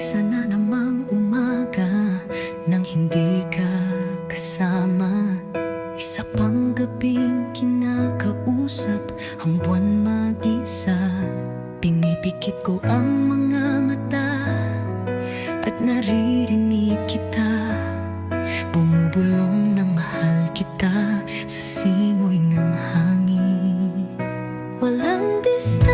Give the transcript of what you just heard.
Isa na namang umaga Nang hindi ka kasama. Isa pang gabing kinakausap Ang buwan mag-isa. Pinipikit ko ang mga mata At naririnig kita. Bumubulong ng mahal kita Sa simoy ng hangin. Walang distance